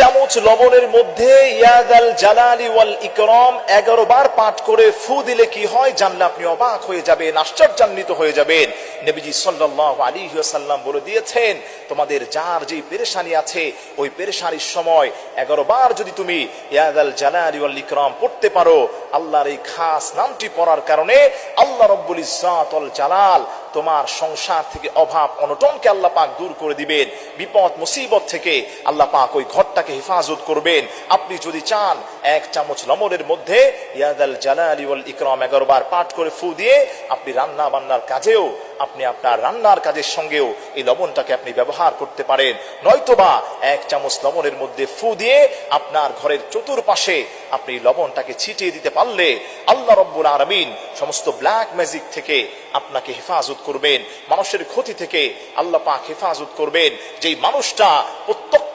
chavo. চামচ লবণের মধ্যে ইয়াদাল জালালি ওয়াল ইকরাম এগারো বার পাঠ করে ফু দিলে কি হয়? জানলে আপনি অবাক হয়ে যাবেন, আশ্চর্যান্বিত হয়ে যাবেন। নবীজি সাল্লাল্লাহু আলাইহি ওয়াসাল্লাম বলে দিয়েছেন, তোমাদের যার যেই পেরেশানি আছে, ওই পেরেশানির সময় এগারো বার যদি তুমি ইয়াদাল জালালি ওয়াল ইকরম পড়তে পারো, আল্লাহর এই খাস নামটি পড়ার কারণে আল্লাহ রব্বুল ইজ্জাত জালাল তোমার সংসার থেকে অভাব, অনটনকে আল্লাহ পাক দূর করে দিবেন। বিপদ, মুসিবত থেকে আল্লাহ পাক ওই ঘরটাকে হেফাজত করবেন। আপনি যদি চান, এক চামচ লবণের মধ্যে ইয়াদাল জালালি ওয়াল ইকরাম এগারো বার পাঠ করে ফু দিয়ে আপনি রান্না বান্নার কাজেও, আপনি আপনার রান্নার কাজের সঙ্গেও এই লবণটাকে আপনি ব্যবহার করতে পারেন। নয়তোবা এক চামচ লবণের মধ্যে ফু দিয়ে আপনার ঘরের চতুর্পাশে আপনি লবণটাকে ছিটিয়ে দিতে পারলে আল্লাহ রব্বুল আরামিন সমস্ত ব্ল্যাক ম্যাজিক থেকে আপনাকে হেফাজত করবেন। মানুষের ক্ষতি থেকে আল্লাহ পাক হেফাজত করবেন। যেই মানুষটা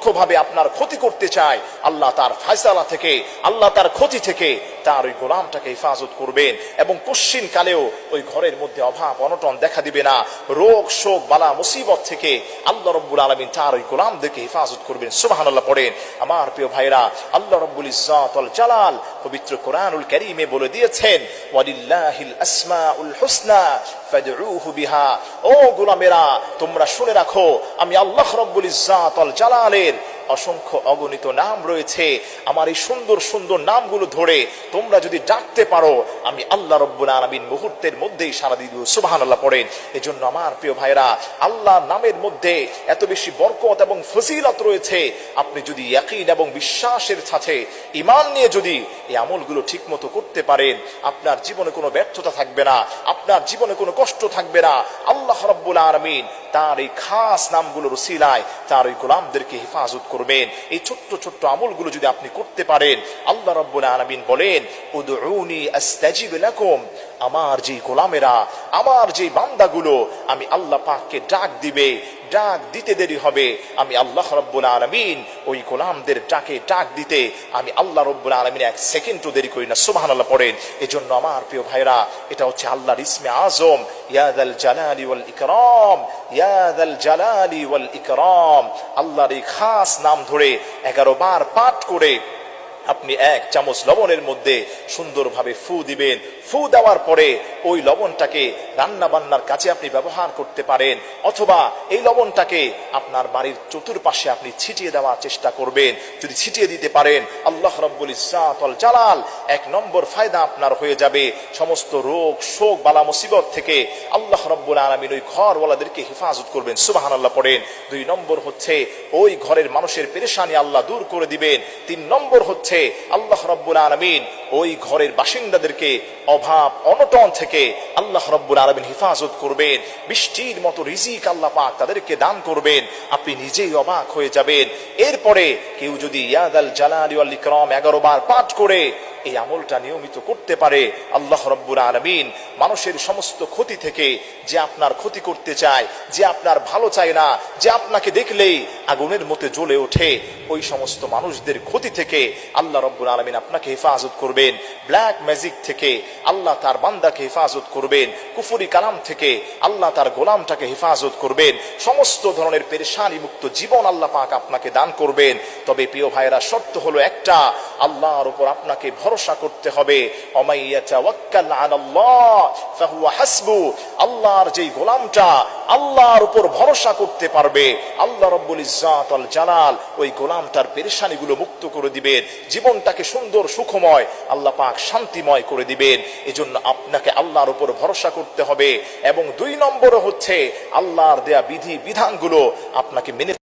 প্রত্যক্ষভাবে আপনার ক্ষতি করতে চায়, আল্লাহ তার ফায়সালা থেকে, আল্লাহ তার ক্ষতি থেকে তার ওই গোলামটাকে হেফাজত করবেন এবং কশ্চিন কালেও ওই ঘরের মধ্যে অভাব, অনটন দেখা দিবে না। রোগ, শোক, বালা, মুসিবত থেকে আল্লাহ রব্বুল আলমিন তার ওই গোলামদেরকে হেফাজত করবেন। সুবাহান আল্লাহ পড়েন। আমার প্রিয় ভাইরা আল্লাহ রব্বুল ইজাতল জালাল পবিত্র কোরআনুল করিমে বলে দিয়েছেন, ওয়ালিল্লাহিল আসমাউল হুসনা ফাদউহু বিহা। ও গোলামেরা, তোমরা শুনে রাখো, আমি আল্লাহ রব্বুল ইজাতল জালালের অসংখ্য অগণিত নাম রয়েছে। আমার এই সুন্দর সুন্দর নামগুলো ধরে তোমরা যদি ডাকতে পারো, আমি আল্লাহ রব্বুল আলমিন মুহূর্তের মধ্যেই সারা দিয়ে সুবাহান আল্লাহ পড়েন। এজন্য আমার প্রিয় ভাইরা আল্লাহ নামের মধ্যে এত বেশি বরকত এবং ফজিলত রয়েছে। আপনি যদি ইয়াকিন এবং বিশ্বাসের সাথে ইমান নিয়ে যদি এই আমলগুলো ঠিক মতো করতে পারেন, আপনার জীবনে কোনো ব্যর্থতা থাকবে না, আপনার জীবনে কোনো কষ্ট থাকবে না। আল্লাহ রব্বুল আলমিন তার এই খাস নামগুলো রসিলায় তার ওই গোলামদেরকে হেফাজত করবেন। এই ছোট্ট ছোট্ট আমলগুলো যদি আপনি করতে পারেন আল্লাহ রব্বুল আলমিন বলেন আমার যেই গোলামেরা, আমার যে বান্দাগুলো, আমি আল্লাহ পাককে ডাক দিবে, ডাক দিতে দেরি হবে। আমি আল্লাহ রব্বুল আলমিন ওই গোলামদের ডাকে ডাক দিতে, আমি আল্লাহ রব্বুল আলমিন এক সেকেন্ডও দেরি করি না। সুবাহান আল্লাহ পড়েন। এজন্য আমার প্রিয় ভাইরা এটা হচ্ছে আল্লাহর ইসমে আজম। ইয়াদাল জালালি ওয়াল ইকরাম ইয়াদাল জালালি ওয়াল ইকরাম। আল্লাহর এই খাস নাম ধরে এগারো বার পাঠ করে আপনি এক চামচ লবণের মধ্যে সুন্দরভাবে ফু দিবেন। ফু দেওয়ার পরে ওই লবণটাকে রান্না বান্নার কাছে আপনি ব্যবহার করতে পারেন, অথবা এই লবণটাকে আপনার বাড়ির চতুর্পাশে আপনি ছিটিয়ে দেওয়ার চেষ্টা করবেন। যদি ছিটিয়ে দিতে পারেন, আল্লাহ রব্বুল ইসাতল জালাল এক নম্বর ফায়দা আপনার হয়ে যাবে। সমস্ত রোগ, শোক, বালা, মুসিবত থেকে আল্লাহ রব্বুল আলমিন ওই ঘরওয়ালাদেরকে হেফাজত করবেন। সুবাহান আল্লাহ পড়েন। দুই নম্বর হচ্ছে, ওই ঘরের মানুষের পেরেশানি আল্লাহ দূর করে দিবেন। তিন নম্বর হচ্ছে আল্লাহ রব্বুল আলমিন ওই ঘরের বাসিন্দাদেরকে অভাব, অনটন থেকে আল্লাহ রব্বুল আলমিন হেফাজত করবেন। বৃষ্টির মতো রিজিক আল্লাহ পাক তাদেরকে দান করবেন। আপনি নিজেই অবাক হয়ে যাবেন। এরপরে কেউ যদি ইয়াদাল জালালি ওয়াল ইকরাম এগারো বার পাঠ করে এই আমলটা নিয়মিত করতে পারে। আল্লাহ রব্বুর আলমিন মানুষের সমস্ত ক্ষতি থেকে যে আপনার ক্ষতি করতে চায়, যে আপনার ভালো চায় না, যে আপনাকে দেখলেই আগুনের মতো জ্বলে ওঠে, ওই সমস্ত মানুষদের ক্ষতি থেকে আল্লাহ রব্বুর আলমিন আপনাকে হেফাজত করবেন ব্ল্যাক ম্যাজিক থেকে আল্লাহ তার বান্দাকে হেফাজত করবেন, কুফুরি কালাম থেকে আল্লাহ তার গোলামটাকে হেফাজত করবেন, সমস্ত ধরনের পেরেশানি মুক্ত জীবন আল্লাহ পাক আপনাকে দান করবেন। তবে প্রিয় ভাইরা শর্ত হলো একটা, আল্লাহর উপর আপনাকে ভরসা করতে হবে। অমাইয়া আল্লাহর যেই গোলামটা আল্লাহর উপর ভরসা করতে পারবে। আল্লাহ রব্বুল ইজাত আল জালাল ওই গোলামটার পেরেশানিগুলো মুক্ত করে দিবেন, জীবনটাকে সুন্দর, সুখময়, আল্লাহ পাক শান্তিময় করে দিবেন। এজন্য আপনাকে আল্লাহর উপর ভরসা করতে হবে এবং দুই নম্বরে হচ্ছে আল্লাহর দেয়া বিধি, বিধানগুলো আপনাকে মেনে